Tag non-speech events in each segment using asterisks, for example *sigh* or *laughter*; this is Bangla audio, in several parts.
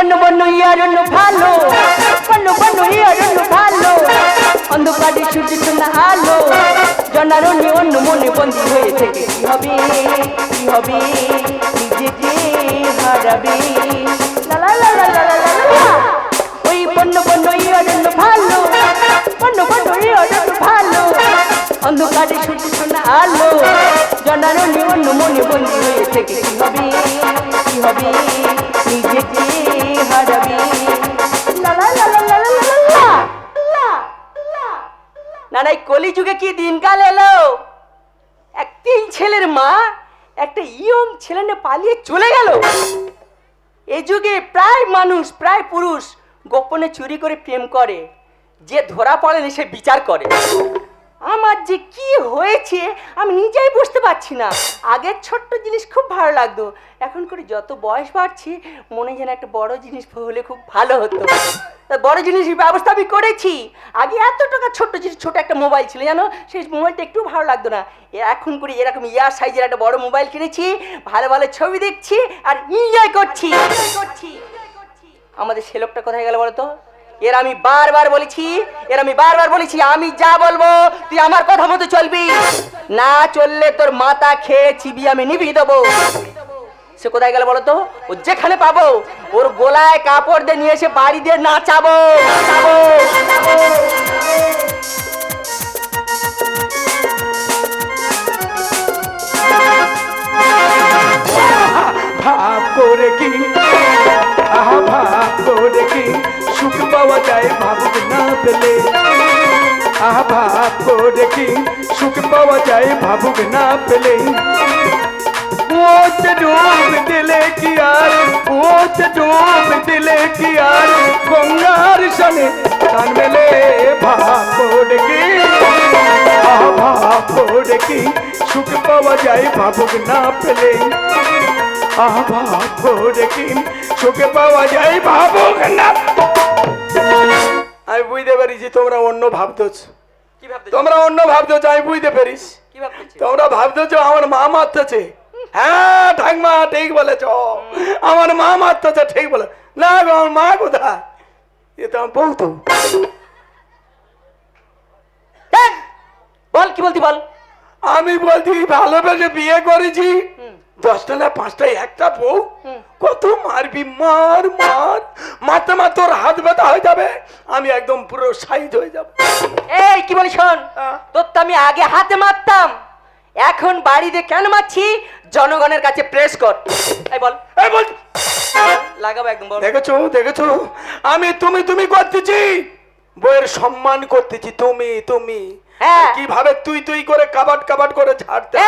বন্য বন্য ইয়ারন্য ভালো বন্য বন্য ইয়ারন্য ভালো অন্ধকারে সূর্য না আলো জনারণ্য অন্য মনে বন্দী হয়ে থেকে কি হবে কি হবে নিজেকে হারাবে ওই বন্য বন্য ইয়ারন্য ভালো বন্য বন্য ইয়ারন্য ভালো অন্ধকারে সূর্য না আলো জনারণ্য অন্য মনে বন্দী হয়ে থেকে কি হবে কি হবে নিজেকে না না কলিযুগে কি দিনকাল এলো? এক তিন ছেলের মা একটা ইয়ং ছেলে পালিয়ে চলে গেল। এই যুগে প্রায় মানুষ, প্রায় পুরুষ গোপনে চুরি করে প্রেম করে। যে ধরা পড়েনি সে বিচার করে। আমার যে কি হয়েছে আমি নিজেই বুঝতে পারছি না। আগের ছোট্ট জিনিস খুব ভালো লাগতো। এখন করে যত বয়স বাড়ছে মনে যেন একটা বড় জিনিস হলে খুব ভালো হতো। বড় জিনিসের ব্যবস্থা আমি করেছি। আগে এত টাকা ছোট্ট জিনিস ছোট একটা মোবাইল ছিল জানো? সেই মোবাইলটা একটু ভালো লাগতো না। এখন করে এরকম ইয়ার সাইজের একটা বড় মোবাইল কিনেছি ভালো ভালো ছবি দেখছি আর এনজয় করছি। করছি। আমাদের সে লোকটা কোথায় গেল বলো তো? এর আমি বারবার বলেছি, এর আমি বারবার বলেছি, আমি যা বলব, তুই আমার কথা মতো চলবি। না চললে তোর মাথা খেয়ে চিবি আমি নিবি দেবো। সে কোথায় গেল বলতো? ও যেখানে পাবো, ওর গোলায় কাপড় দিয়ে নিয়ে এসে বাড়ি দিয়ে নাচাবো নাচাবো। ভাবুক না পেলে আহা ভাব করে কি সুখ পাওয়া যায় ভাবুক না পেলে ওতে ডুব দিলে কি আর ওতে ডুব দিলে কি আর গঙ্গার সনে টান মেলে ভাব করে কি আহা ভাব করে কি সুখ পাওয়া যায় ভাবুক না পেলে আহা ভাব করে কি সুখে পাওয়া যায় ভাবুক না আমি বুঝতে পারিছি তোমরা অন্য ভাবতেছ। তোমরা অন্য ভাবতেছ আমি বুঝতে পারিস তোমরা ভাবতেছ আমার মা মারতেছে। হ্যাঁ ঠাকমা ঠিক বলেছ। আমার মা মারতেছে ঠিক বলে। না গো আমার মা কোথায়? এ তো আমার বউ তো। বল কি বলতি বল? আমি বলছি ভালোবেসে বিয়ে করেছি। দশটা না পাঁচটা একটা বউ। কত মারবি মার মার। মারতে মারতে ওর হাত ব্যথা হয়ে যাবে। আমি একদম পুরো সাইজ হয়ে যাব। এই কি বলি শোন? হ্যাঁ। তোর তো আমি আগে হাতে মারতাম। এখন বাড়িতে কেন মারছি? জনগণের কাছে প্রেস কর। এই বল। এই বল। লাগাবো একদম বল। দেখেছ দেখেছ? আমি তুমি তুমি করতেছি। বইয়ের সম্মান করতেছি। তুমি তুমি। কীভাবে তুই তুই করে কাবাট কাবাট করে ছাড়তে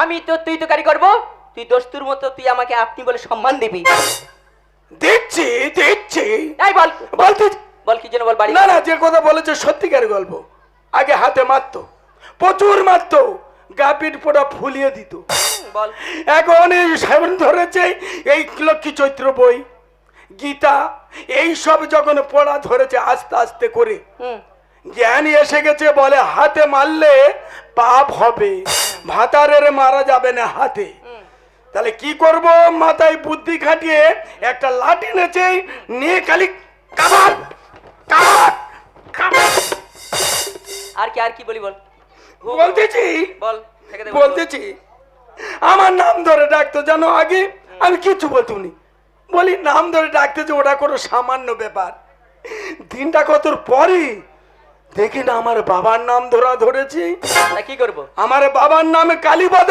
আমি তো তুই তো কারি করব। তুই দোস্তুর মতো তুই আমাকে আপনি বলে সম্মান দিবি। দিচ্ছি দিচ্ছি। এই বল। বলতে বল কি যেন বল বাড়ি না না যে কথা বলেছে সত্যিকার গল্প। আগে হাতে মারতো। প্রচুর মারতো। গা পিঠ পোড়া ফুলিয়ে দিত। বল। এখন এই সেবন ধরেছে এই লক্ষ্মী চৈত্র বই গীতা এই সব যখন পড়া ধরেছে আস্তে আস্তে করে। হুম। জ্ঞান এসে গেছে বলে হাতে মারলে পাপ হবে। ভাতারের মারা যাবে না হাতে। তাহলে কি করব? মাথায় বুদ্ধি খাটিয়ে একটা লাঠি নেচে নিয়ে খালি আর কি আর কি বলি বল? বলতেছি? বল। বলতেছি? আমার নাম ধরে ডাকতো জানো আগে আমি কিচ্ছু বলতুনি। বলি নাম ধরে ডাকতেছে ওটা কোনো সামান্য ব্যাপার। দিনটা কতর পরে দেখি না আমার বাবার নাম ধরা ধরেছি। কি করব? আমার বাবার নাম কালীপদ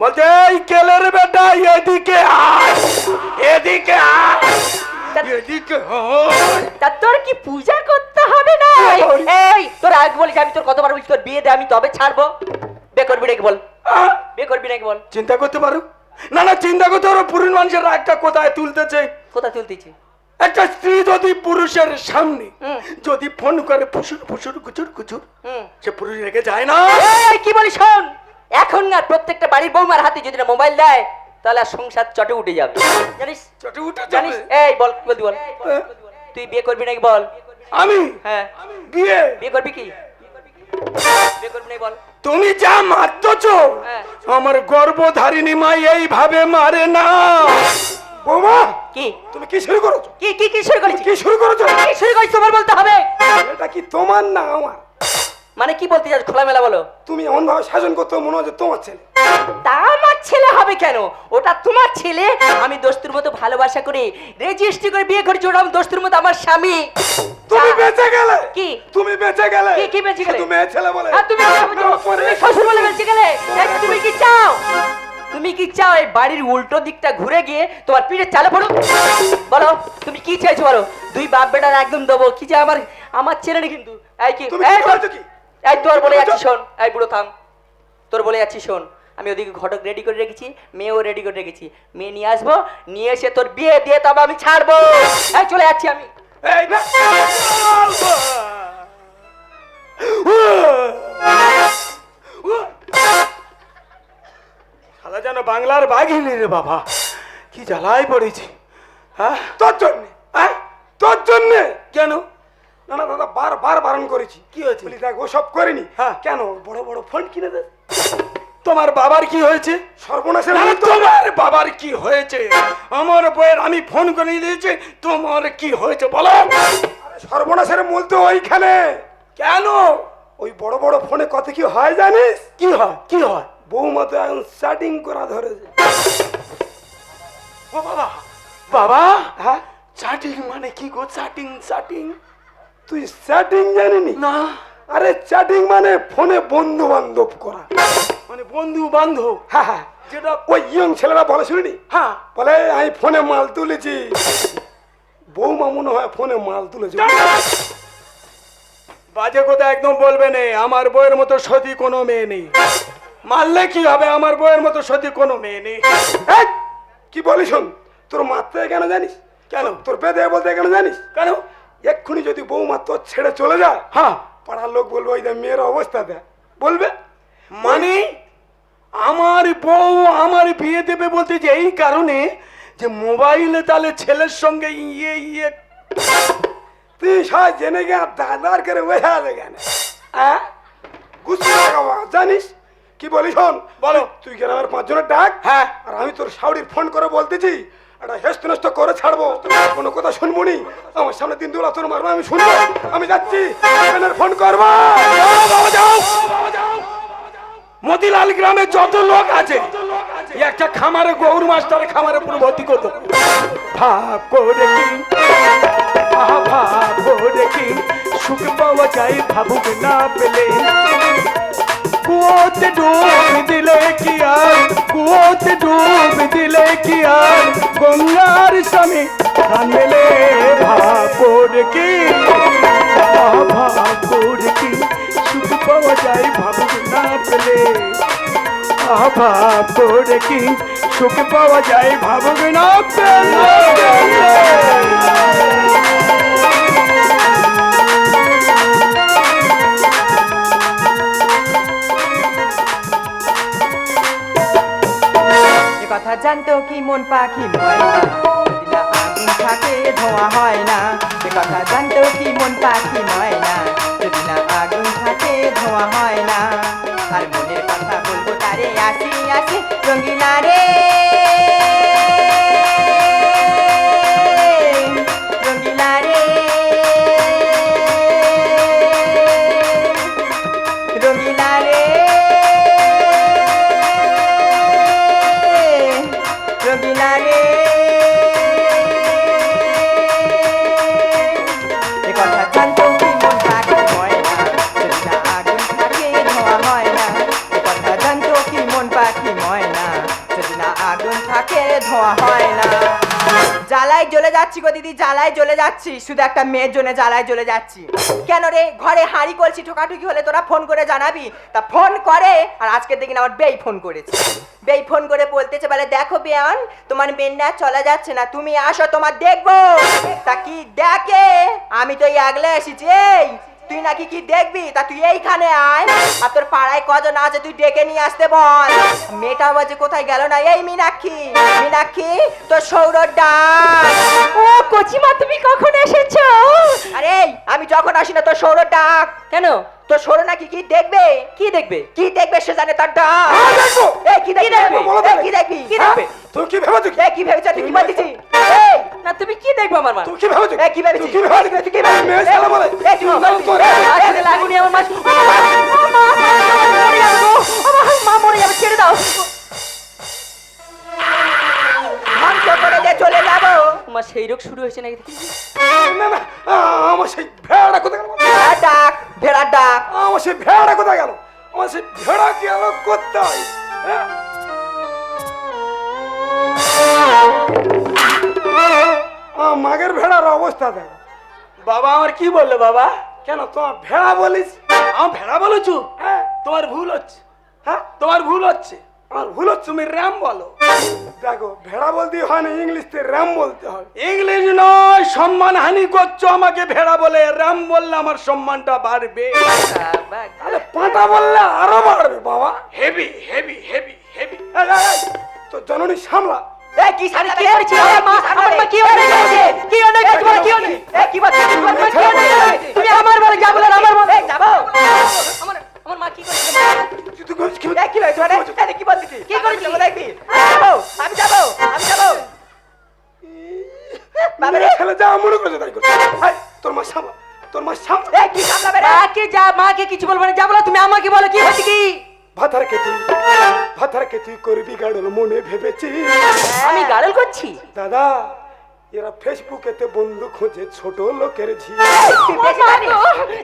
বলছে এই কেলের বেটা এদিকে আয়। এদিকে আয়। এদিকে। তা তোর কি পূজা করতে হবে না? ওই। এই তোর আগে বলিস আমি তোর কতবার বলছি তোর বিয়ে দে আমি তবে ছাড়বো। বে করবি নাকি বল? করবি নাকি বল? চিন্তা করতে পারো? না না চিন্তা করতে পারো পুরুষ মানুষের রাগটা কোথায় তুলতেছে? কোথায় তুলতেছি? একটা স্ত্রী যদি পুরুষের সামনে যদি ফোন করে ফুসুর ফুসুর কুচুর কুচুর সে পুরুষ রেখে যায় না। কি বলিস শোন? এখন আর প্রত্যেকটা বাড়ির বৌমার হাতে যদি না মোবাইল দেয় তাহলে আর সংসার চটে উঠে যাবে। জানিস? চটে উঠে জানিস? যাবে এই বল কি বলতি বল। তুই বিয়ে করবি নাকি বল? আমি? হ্যাঁ। বিয়ে? বিয়ে করবি কি? বিয়ে করবি নাকি বল? তুমি যা মারতেছ হ্যাঁ। আমার গর্ভধারিণী মা এইভাবে মারে না। বৌমা! কি? তুমি কি শুরু করেছ? কি কি কি শুরু করেছি? কি শুরু করেছ? কি শুরু করেছি তোমার বলতে হবে? এটা কি তোমার না আমার? মানে কি বলতে চাস খোলামেলা বলো। তুমি এমন ভাবে শাসন করতে মনে হচ্ছে তোমার ছেলে। তা আমার ছেলে হবে কেন? ওটা তোমার ছেলে? আমি দোস্তুর মতো ভালোবাসা করে রেজিস্ট্রি করে বিয়ে করেছি ওটা দোস্তুর মতো আমার স্বামী। তুমি। বেঁচে গেলে? কি? তুমি বেঁচে গেলে? কি- কি বেঁচে গেলে? মেয়ে ছেলে বলে। আর তুমি তুমি শ্বশুর বলে বেঁচে গেলে? তুমি কি চাও? তুমি কি চাও এই বাড়ির উল্টো দিকটা ঘুরে গিয়ে তোমার পিঠে চালে পড়ো বলো তুমি কি চাইছো বলো? দুই বাপ বেটার একদম দেবো। কি চাই আমার আমার ছেলে কিন্তু এই কি এই তোর- বলে যাচ্ছি শোন। এই বুড়ো থাম। তোর বলে যাচ্ছি শোন। আমি ওদিকে ঘটক রেডি করে রেখেছি মেয়েও রেডি করে রেখেছি। মেয়ে নিয়ে আসব নিয়ে এসে তোর বিয়ে দিয়ে তবে আমি ছাড়বো। এই চলে যাচ্ছি আমি। এই শালা যেন বাংলার বাঘিনী রে বাবা। কি জ্বালায় পড়েছি হ্যাঁ? তোর জন্যে হ্যাঁ? তোর জন্যে। কেন? না না দাদা বার বার বারণ করেছি। কি হয়েছে? বলি দেখ ওসব করিনি। হ্যাঁ। কেন? বড় বড় ফোন কিনে দে। তোমার বাবার কি হয়েছে? সর্বনাশের তোমার বাবার কি হয়েছে? আমার বইয়ের আমি ফোন করে দিয়েছি তোমার কি হয়েছে বলো? সর্বনাশের মূল তো ওইখানে। কেন? ওই বড় বড় ফোনে কত কি হয় জানিস? কি হয়? কি হয়? বৌমা তো এখন স্টার্টিং করা ধরেছে ও বাবা বাবা? হ্যাঁ? চাটিং মানে কি গো চাটিং চাটিং তুই চ্যাটিং জানিনি? না। আরে চ্যাটিং মানে ফোনে বন্ধু বান্ধব করা। মানে বন্ধু বান্ধব হ্যাঁ হ্যাঁ। যেটা ওই ইয়ং ছেলেরা বলে শুনিনি? হ্যাঁ। বলে আমি ফোনে মাল তুলেছি। বৌমা মনে হয় ফোনে মাল তুলেছে। বাজে কথা একদম বলবে না আমার বইয়ের মতো সতী কোনো মেয়ে নেই। মারলে কি হবে? আমার বইয়ের মতো সতী কোনো মেয়ে নেই। কি বলিস শোন? তোর মারতে কেন জানিস? কেন? তোর বেদে বলতে কেন জানিস? কেন? এক্ষুনি যদি বৌমা তোর ছেড়ে চলে যায় হ্যাঁ। পাড়ার লোক বলবে ওই মেয়ের অবস্থা দেখ। বলবে? মানে আমার বউ আমার বিয়ে দেবে বলতে যে এই কারণে যে মোবাইলে তাহলে ছেলের সঙ্গে ইয়ে ইয়ে। তুই সব জেনে গে দাদার করে বোঝা যাবে কেন? হ্যাঁ? গুছিয়ে জানিস? কি বলি শোন? বলো। তুই গ্রামের পাঁচজনের ডাক? হ্যাঁ। আর আমি তোর শাউরির ফোন করে বলতেছি একটা হেস্ত নষ্ট করে ছাড়বো। কোনো কথা শুনব নি? আমার সামনে তিন দুলা তোর মারবো আমি শুনব। আমি যাচ্ছি ফোন করব। বাবা, যাও মতিলাল গ্রামে যত লোক আছে একটা খামারে গৌর মাস্টার খামারে পুরো ভর্তি করতো ভাব করে কি? ভাব করে কি? সুখ পাওয়া যায় ভাবুক না পেলে। কুয়োতে ডুব দিলে কি আর কুয়োতে ডুব দিলে কি আর গঙ্গার স্বামী প্রাণ মেলে ভাব করে কি করে কি সুখ পাওয়া যায় ভাবুক না পেলে আহা কি সুখ পাওয়া যায় ভাবুক না পেলে এ কথা জানতো কি মন পাখি আগুন থাকে ধোয়া হয় না। সে কথা জানতো কি মন পাখি ময়না যদি না আগুন থাকে ধোয়া হয় না। আর মনের কথা বলব, তারে আসি আসি রে। ধোঁয়া হয় না। জ্বালায় জ্বলে যাচ্ছি গো দিদি, জ্বালায় জ্বলে যাচ্ছি। শুধু একটা মেয়ের জন্য জ্বালায় জ্বলে যাচ্ছি। কেন রে? ঘরে হাঁড়ি করছি ঠোকাঠুকি হলে তোরা ফোন করে জানাবি? তা ফোন করে, আর আজকে দেখি না আমার বেই ফোন করেছে। বেই ফোন করে বলতেছে, বলে, দেখো বেয়ান, তোমার মেন্না চলে যাচ্ছে না, তুমি আসো, তোমার দেখব। তা কি দেখে? আমি তো এই আগলে এসেছি, এই! তুই নাকি কি দেখবি? তা তুই এইখানে আয়। আর তোর পাড়ায় কজন আছে তুই ডেকে নিয়ে আসতে বল। মেয়েটা বাজে কোথায় গেল না? এই মীনাক্ষী মীনাক্ষী তোর সৌরভ ডাক। ও কচিমা তুমি কখন এসেছ? আরে আমি যখন আসি না তোর সৌর ডাক। কেন? তোর সৌর নাকি কি দেখবে? কি দেখবে? কি দেখবে সে জানে তার ডাক। হ্যাঁ, দেখব। এই কি দেখবে। কি দেখবি? কি হ্যাঁ? দেখবে? তুই কি ভেবে তুই এই কি ভেবেছ? তুই কি বলছিস এই না তুমি কি দেখবে আমার মা? তুই কি ভেবে তুই এই কি ভেবেছিস তুই কি ভেবে তুই কি ভেবেছিস? মেয়ে ছেলে বলে এই কি? ভেবেছিস? আসলে লাগুনি আমার মা। আমার মা মরে যাবে ছেড়ে দাও। ধ্বংস করে দিয়ে চলে যাব। মা সেই রোগ শুরু হয়েছে নাকি? না না আমার সেই ভেড়া কোথায় গেল? ডাক ভেড়ার ডাক। আমার সেই ভেড়া কোথায় গেল? আমার সেই ভেড়া গেল কোথায়? হ্যাঁ? মাগের ভেড়ার অবস্থা দেখ। বাবা আমার কি বলল বাবা? কেন তোমার ভেড়া বলিস? আমার ভেড়া বলেছ? হ্যাঁ। তোমার ভুল হচ্ছে। হ্যাঁ? তোমার ভুল হচ্ছে। আমার ভুল হচ্ছে তুমি র্যাম বলো। দেখো ভেড়া বলতে হয় না ইংলিশতে র্যাম বলতে হয়। ইংলিশ নয় সম্মান হানি করছ আমাকে ভেড়া বলে। র্যাম বললে আমার সম্মানটা বাড়বে। আরে পাঁটা বললে আরও বাড়বে বাবা। হেভি হেভি হেভি হেভি তো জননী সামলা। কি সামনে কি হয়েছে? আমার মা আমার মা কি কি করেছে কি অন্যায় এই কি কি মা? কি অন্যায় তুমি আমার বলে যা বলার আমার বলে যাব। আমার আমার মা কি করেছে? তুই করিস কি কি হয়েছে? মানে? এই কি বলছিস কি করেছিস? আমি দেখবি আমি যাব। আমি যাব আমি যাব। বাবা রে। ছেলে যা মনে করেছে তাই করছে। এই, তোর মা তোর মা এই কি সামলাবে রে? মাকে যা মাকে কিছু বলব না যা বলো তুমি আমাকে বলো কি হচ্ছে কি? ভাতারকে তুই ভাতারকে তুই করবি গাড়ল মনে ভেবেছি আমি গাড়ল করছি? দাদা এরা ফেসবুকেতে বন্ধু খোঁজে ছোট লোকের ঝি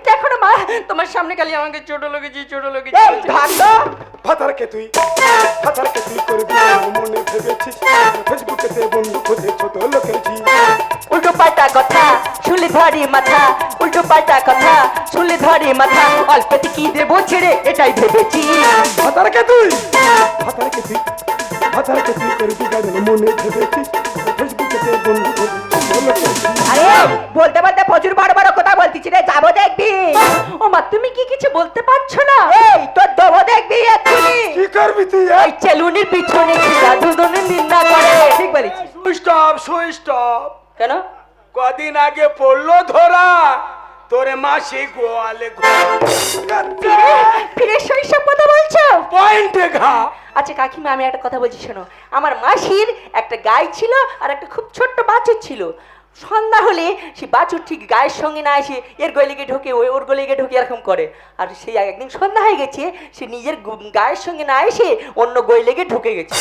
দেখো না মা তোমার সামনে খালি আমাকে ছোট লোকেছি ছোট লোকেছি এই ভাগ্য ভাতারকে তুই ভাতারকে তুই করবি মনে ভেবেছিস? ফেসবুকেতে বন্ধু খোঁজে ছোট লোকের ঝি উল্টো পাল্টা কথা শুনলে ধরি মাথা। উল্টো পাল্টা কথা শুনলে ধরি মাথা। অল্পতে কি দেবো ছেড়ে এটাই ভেবেছি। ভাতারকে তুই ভাতারকে তুই ভাতারকে তুই করবি মনে ভেবেছিস? বলতে বলতে প্রচুর বড় বড় কথা বলতিস রে যাব দেখবি। ও মা তুমি কি কিছু বলতে পারছ না? এই! তোর দেবো দেখবি এক্ষুনি। কি করবি তুই এই চেলুনির পিছনে খিদা দুজনে নিন্দা করে? ঠিক বলেছিস। Stop stop. কেন? কদিন আগে পড়ল ধরা তোরে মাসি গোয়ালে ফিরে শৈশব কথা বলছো? পয়েন্টে ঘা। আচ্ছা কাকিমা আমি একটা কথা বলছি শোনো। আমার মাসির একটা গাই ছিল আর একটা খুব ছোট্ট বাছুর ছিল। সন্ধ্যা হলে সে বাছুর ঠিক গায়ের সঙ্গে না এসে এর গলিকে ঢোকে, ওই ওর গলিকে ঢোকে এরকম করে। আর সেই একদিন সন্ধ্যা হয়ে গেছে, সে নিজের গায়ের সঙ্গে না এসে অন্য গৈলেগে ঢুকে গেছে।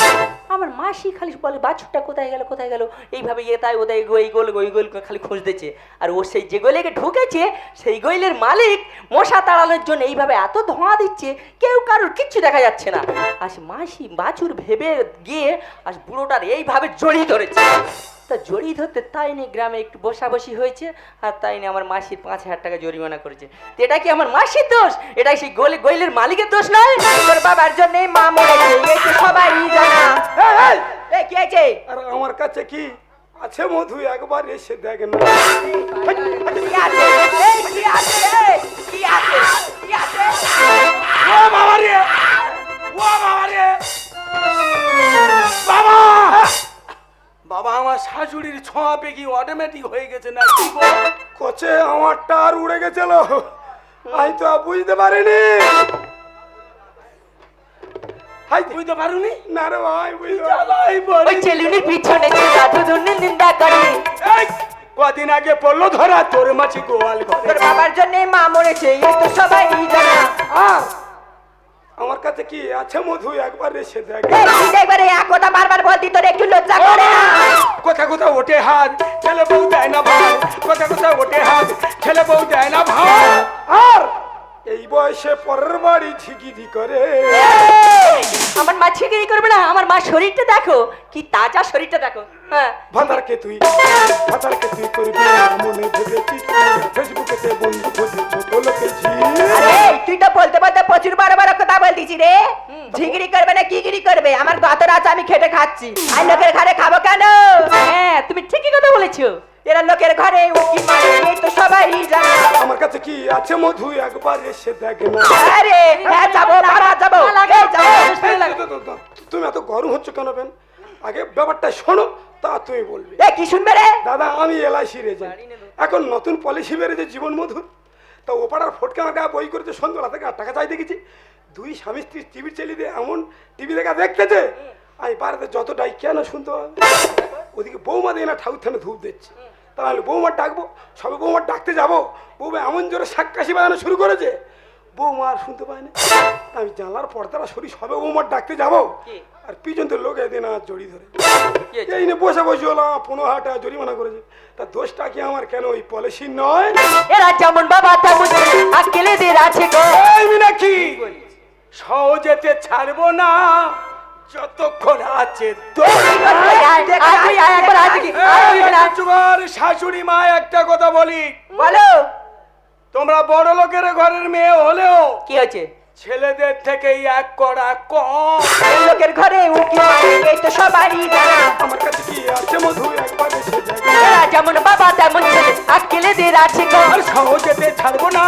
আমার মাসি খালি বলে, বাছুরটা কোথায় গেল কোথায় গেল? এইভাবে এ তাই ওদাই এই গোল ওই গোল খালি খুঁজতেছে আর ও সেই যে গৈলেগে ঢুকেছে, সেই গৈলের মালিক মশা তাড়ানোর জন্য এইভাবে এত ধোঁয়া দিচ্ছে, কেউ কারোর কিচ্ছু দেখা যাচ্ছে না। আর মাসি বাছুর ভেবে গিয়ে আর বুড়োটার এইভাবে জড়িয়ে ধরেছে। তা জড়িয়ে ধরতে তাই নিয়ে গ্রামে একটু বসাবসি হয়েছে আর তাই নিয়ে আমার মাসির পাঁচ হাজার টাকা জরিমানা করেছে। তো এটা কি আমার মাসির দোষ? এটা সেই গোলে গৈলের মালিকের দোষ নয়? তোর বাবার জন্য মা এই তো সবাই জানা। এই, কি হয়েছে? আর আমার কাছে কি আছে মধু? একবার এসে দেখ না। কি আছে? কি আছে? কি আছে? কি আছে? ও বাবা রে! ও বাবা রে! বাবা! বাবা আমার শাশুড়ির ছোঁয়া পেকি অটোমেটিক হয়ে গেছে না কি গো? কোচে আমার টার উড়ে গেছিল। আমি তো বুঝতে পারিনি। হাই বুঝতে পারুনি? না রে ভাই বুঝতে। চেলুনির পিছনে দাদু ধন্য নিন্দা করে। কদিন আগে পড়ল ধরা তোর মাছি গোয়াল ঘরে। বাবার জন্য মা মরেছে এই তো সবাই জানা। আমার কাছে কি আছে মধু? একবার এসে দেখ। এক কথা বারবার বলতি তোর একটু লজ্জা করে না। কোথা কোথা ওঠে হাত ছেলে বউ দেয় না ভাই কোথা কথা ওঠে হাত ছেলে বউ দেয় না ভাই আর এই বয়সে পরের বাড়ি ঝিকিরি করে। আমার মা ছিগিরি করবে না আমার মা শরীরটা দেখো কি তাজা শরীরটা দেখো হ্যাঁ। ভাতারকে তুই ভাতারকে তুই করবি মনে ফেসবুকেতে বন্ধু খোঁজে ছোট আরে তুই তো বলতে বলতে প্রচুর বড় বড় কথা বলতিছি রে। ঝিগড়ি করবে না কি গিরি করবে? আমার গত রাত আমি খেটে খাচ্ছি। আর লোকের ঘরে খাব কেন? হ্যাঁ তুমি ঠিকই কথা বলেছ। এরা লোকের ঘরে উকি মারে এই তো সবাই জানে আমার কাছে কি আছে মধু? একবার এসে দেখ না আরে হ্যাঁ যাব বাবা যাব লাগে, এই যাব। তুমি এত গরম হচ্ছ কেন বেন? আগে ব্যাপারটা শোনো তা তুমি বলবে। এ কি শুনবে রে? দাদা আমি এলআইসি এজেন্ট এখন নতুন পলিসি বেড়েছে জীবন মধুর। তা ওপাড়ার ফটকে আমাকে বই করেছে সন্ধ্যা থেকে আর টাকা চাই দেখেছি। দুই স্বামী স্ত্রী টিভি চালিয়ে দিয়ে এমন টিভি দেখা দেখতেছে। আমি বাড়িতে যতটাই কেন শুনতে হবে ওদিকে বৌমা দিয়ে না ঠাকুর থানে ধূপ দিচ্ছে। তাহলে বৌমার ডাকবো সবে বৌমার ডাকতে যাব। বৌমা এমন জোরে সাক্কাশি বাজানো শুরু করেছে। বৌমা আর শুনতে পায়নি আমি জানলার পর্দাটা সরি সবে বৌমার ডাকতে যাব। আর পিছন তো লোক এদিন আর জড়ি ধরে। এই নিয়ে বসে বসে হলাম পনেরো হাজার টাকা জরিমানা করেছে। তা দোষটা কি আমার? কেন ওই পলিসি নয়? এরা যেমন বাবা তেমন আকেলেদের আছে গো। এই মিনাক্ষী সহজেতে ছাড়বো না। যতক্ষণ আছে শাশুড়ি মা একটা কথা বলি। বলো। তোমরা বড় লোকের ঘরের মেয়ে হলেও কি হয়েছে? ছেলেদের থেকে এক করা কম। লোকের ঘরে এই তো সবারই আমার কাছে কি আছে মধু? একবার এসে যাবে এরা যেমন বাবা তেমন ছেলে। আকেলেদের আছে গো সহজেতে ছাড়বো না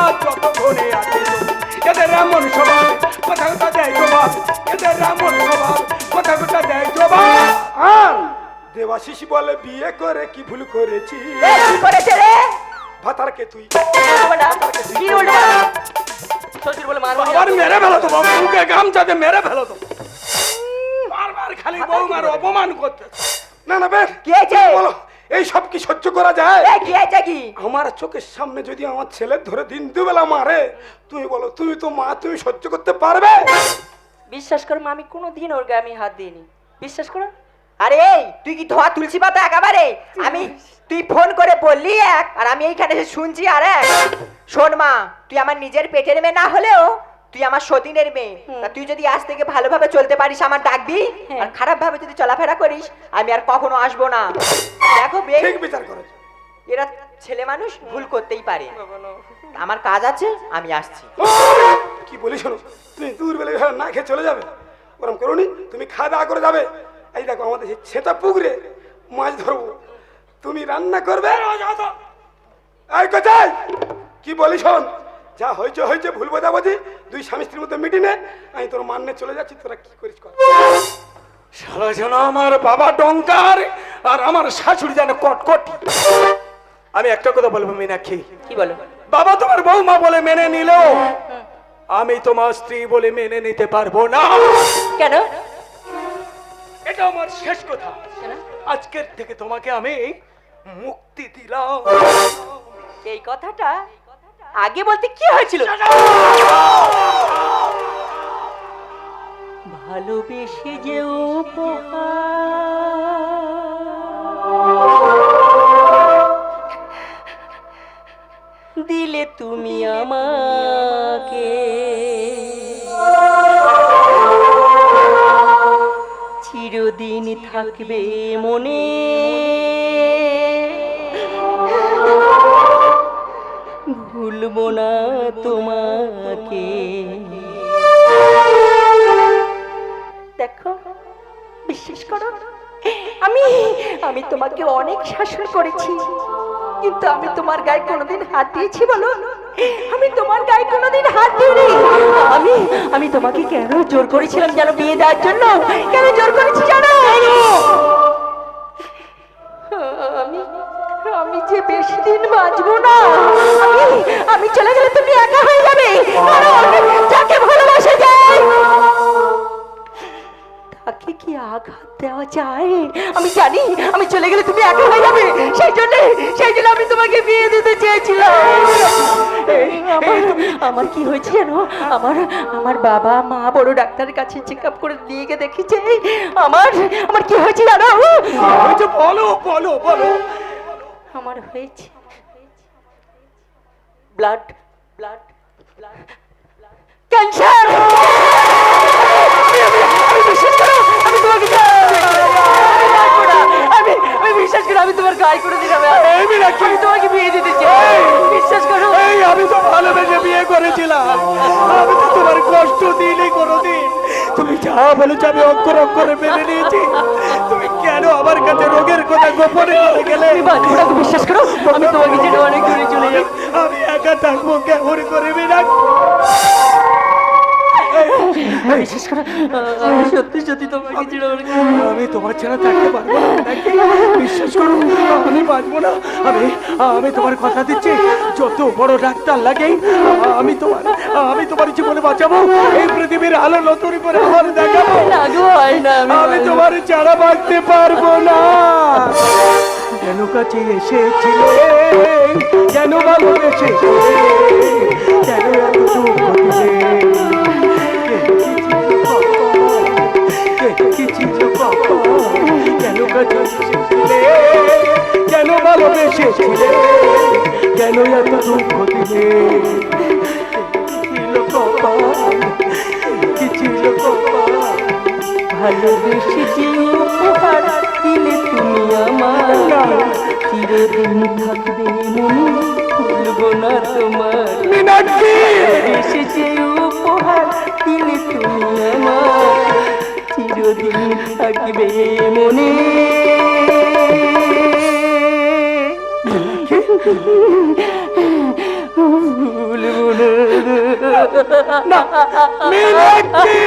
দেবাশিস বলে বিয়ে করে কি ভুল করেছি? করেছে রে? ভাতারকে তুই কি বলব শ্বশুর বলে মারবো আবার মেরে ফেলো তো বাবু। মুখে গামছাতে মেরে ফেলো তো। বারবার খালি বৌমার অপমান করতে। না না বেশ। কি হয়েছে? বলো এই সব কি সহ্য করা যায়? এ কি হয়েছে কি? আমার চোখের সামনে যদি আমার ছেলে ধরে দিন দুবেলা মারে তুমি বলো তুমি তো মা তুমি সহ্য করতে পারবে? বিশ্বাস করো আমি কোনোদিন ওর গায়ে আমি হাত দিইনি। বিশ্বাস করো। আরে এই তুই কি ধোয়া তুলসী পাতা একেবারে? আমি তুই ফোন করে বললি এক আর আমি এইখানে এসে শুনছি আর এক। শোন মা তুই আমার নিজের পেটের মেয়ে না হলেও তুই আমার সতীনের মেয়ে। তা তুই যদি আজ থেকে ভালোভাবে চলতে পারিস আমার ডাকবি হ্যাঁ। আর খারাপ ভাবে যদি চলাফেরা করিস আমি আর কখনো আসব না। দেখো বিচার করেছ। এরা ছেলে মানুষ ভুল করতেই পারে। আমার কাজ আছে আমি আসছি। কি বলি শোনো তুমি দূর বেলা না খেয়ে চলে যাবে? ওরম করোনি? তুমি খাওয়া দাওয়া করে যাবে? এই দেখো আমাদের সেই ছেতা পুকুরে মাছ ধরবো। তুমি রান্না করবে? এই কোথায় কি বলি শোন? যা হয়েছে হয়েছে ভুল বোঝাবুঝি দুই স্বামী স্ত্রীর মধ্যে মিটিনে আমি তোর মান্নে চলে যাচ্ছি তোরা কি করিস কর। সারা যেন আমার বাবা ডঙ্কার আর আমার শাশুড়ি যেন কটকট। আমি একটা কথা বলব মীনাক্ষী। কি বলো? বাবা তোমার বৌমা বলে মেনে নিল। আমি তোমার স্ত্রী বলে মেনে নিতে পারব না। কেন? এটা আমার শেষ কথা। আজকের থেকে তোমাকে আমি মুক্তি দিলাম। এই কথাটা আগে বলতে কি হয়েছিল? ভালোবেসে যে উপহার দিলে তুমি আমাকে থাকবে মনে। ভুলবো না তোমাকে। দেখো, বিশ্বাস করো, আমি আমি তোমাকে অনেক শাসন করেছি। কিন্তু আমি তোমার গায়ে কোনোদিন হাত দিয়েছি বলো? আমি তোমার গায়ে কোনোদিন হাত দিইনি। আমি আমি তোমাকে কেন জোর করেছিলাম যেন বিয়ে দেওয়ার জন্য? কেন জোর করেছি বেশি দিন বাঁচবো না। আমি আমি চলে গেলে তুমি একা হয়ে যাবে। কারণ যাকে ভালোবাসা যায়, তাকে কি আঘাত দেওয়া যায়? আমি জানি, আমি চলে গেলে তুমি একা হয়ে যাবে। সেই জন্য সেই জন্য আমি তোমাকে বিয়ে দিতে চেয়েছিলাম। আমার আমার কি হয়েছে জানো? আমার আমার বাবা, মা বড় ডাক্তারের কাছে চেক আপ করে নিয়ে গিয়ে দেখেছে। আমার আমার কি হয়েছে জানো? বলো বলো বলো। আমার হয়েছে। ব্লাড ব্লাড ব্লাড ক্যান্সার আমি বিশ্বাস করো আমি তোমাকে আমি আমি বিশ্বাস করো আমি তোমার গায়ে করে দিলাম। এই আমি তোমাকে বিয়ে দিতে চাই। বিশ্বাস করো। এই আমি তো ভালোবেসে বিয়ে করেছিলাম। আমি তো তোমার কষ্ট দিইনি কোনোদিন। তুমি যা বলেছ আমি অক্ষর অক্ষরে মেনে নিয়েছি। কেন আমার কাছে রোগের কথা গোপনে করে গেলে। তুমি বিশ্বাস করো আমি তোমাকে ছেড়ে অনেক দূরে চলে আমি একা থাকব কেমন করে বিশ্বাস করো আমি সত্যি সত্যি তোমাকে আমি তোমার ছাড়া থাকতে পারব *laughs* বিশ্বাস করো। বাঁচবো না। আমি আমি তোমার কথা দিচ্ছি। যত বড় ডাক্তার লাগে আমি তোমার আমি তোমার জীবনে বাঁচাবো। এই পৃথিবীর আলো নতুন করে আমার দেখাবো। আমি তোমার ছাড়া বাঁচতে পারব না। কেন কাছে এসেছিলে কেন ভালোবেসেছিলে কেন এত দুঃখ দিলে কি কেন কাছে ভালোবেসেছিলে কেন এত দুঃখ দিলে? ছিল বাবা? কি ছিল বাবা? ভালোবেসে যে উপহার দিলে তুমি আমার চিরদিন থাকবে মনে ভুলবো না তোমার ভালোবেসে যে উপহার দিলে তুমি আমার চিরদিন থাকবে মনে ভুলব না মীনাক্ষী